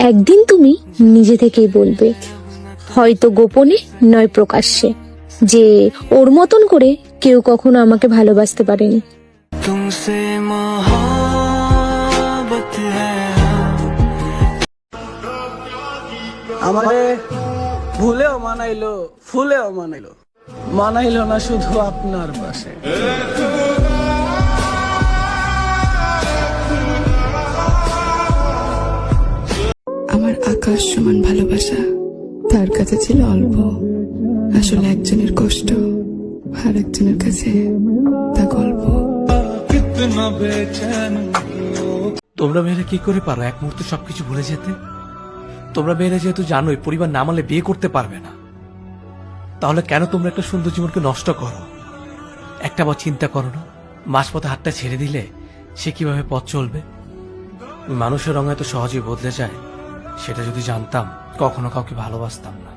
একদিন তুমি নিজে থেকেই বলবে হয়তো গোপনে নয় প্রকাশ্যে যে ওর মতন করে কেউ কখনো আমাকে ভালোবাসতে পারেনি। হ্যাঁ। ভুলেও মানাইলো ফুলেও মানাইলো। মানাইলো না শুধু আপনার বাসে আমার আকাশ সমান ভালোবাসা। তার কাছে ছিল অল্প আসলে একজনের কষ্ট আর একজনের কাছে তা গল্প। তোমরা মেয়েরা কি করে পারো এক মুহূর্তে সবকিছু ভুলে যেতে? তোমরা মেয়েরা যেহেতু জানোই পরিবার না মানলে বিয়ে করতে পারবে না। তাহলে কেন তোমরা একটা সুন্দর জীবনকে নষ্ট করো? একটা বার চিন্তা করো না মাঝপথে হাতটা ছেড়ে দিলে সে কীভাবে পথ চলবে? মানুষের রঙ এত সহজেই বদলে যায়। সেটা যদি জানতাম কখনো কাউকে ভালোবাসতাম না।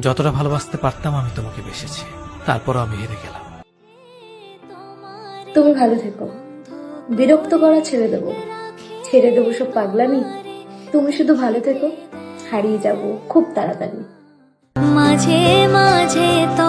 যতটা ভালোবাসতে পারতাম আমি তোমাকে বেসেছি। তারপরও আমি হেরে গেলাম। তুমি ভালো থেকো। বিরক্ত করা ছেড়ে দেবো। ছেড়ে দেবো সব পাগলামি। তুমি শুধু ভালো থেকো হারিয়ে যাব খুব তাড়াতাড়ি। মাঝে মাঝে তব